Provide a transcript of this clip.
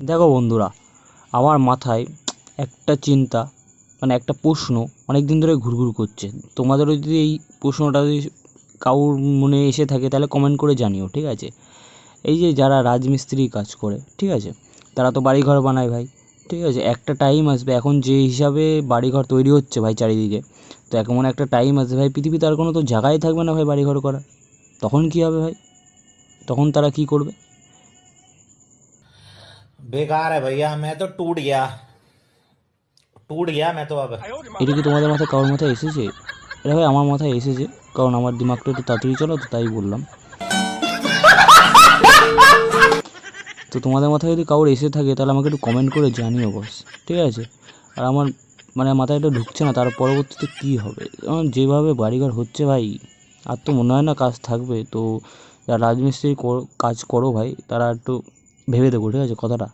দেখো বন্ধুরা, আমার মাথায় একটা চিন্তা মানে একটা প্রশ্ন অনেক দিন ধরে ঘুরঘুর করছে। তোমাদেরও যদি এই প্রশ্নটা যদি কারোর মনে এসে থাকে, তাহলে কমেন্ট করে জানিও, ঠিক আছে? এই যে যারা রাজমিস্ত্রি কাজ করে, ঠিক আছে? তারা তো বাড়ি ঘর বানায় ভাই, ঠিক আছে? একটা টাইম আসবে, এখন যে হিসাবে বাড়ি ঘর তৈরি হচ্ছে ভাই চারিদিকে, তো এমন একটা টাইম আসবে ভাই, পৃথিবীতে আর কোনো তো জায়গাই থাকবে না ভাই বাড়ি ঘর করার। তখন কী হবে ভাই? তখন তারা কী করবে? बेकार है भैया मैं तो टूट गया टूट गया मैं तो अब এটা কি তোমাদের মাথায় কারোর মাথায় এসেছে এটা ভাই আমার মাথায় এসেছে কারণ আমার দিমাগটা একটু তাড়াতাড়ি চলো তো তাই বললাম তো তোমাদের মাথায় যদি কারোর এসে থাকে তাহলে আমাকে একটু কমেন্ট করে জানিও বস ঠিক আছে আর আমার মানে মাথায় এটা ঢুকছে না তার পরবর্তীতে কী হবে কারণ যেভাবে বাড়িঘর হচ্ছে ভাই আর তো মনে হয় না কাজ থাকবে তো যারা রাজমিস্ত্রি কর- কাজ করো ভাই তারা একটু ভেবে দেখো ঠিক আছে? কথাটা।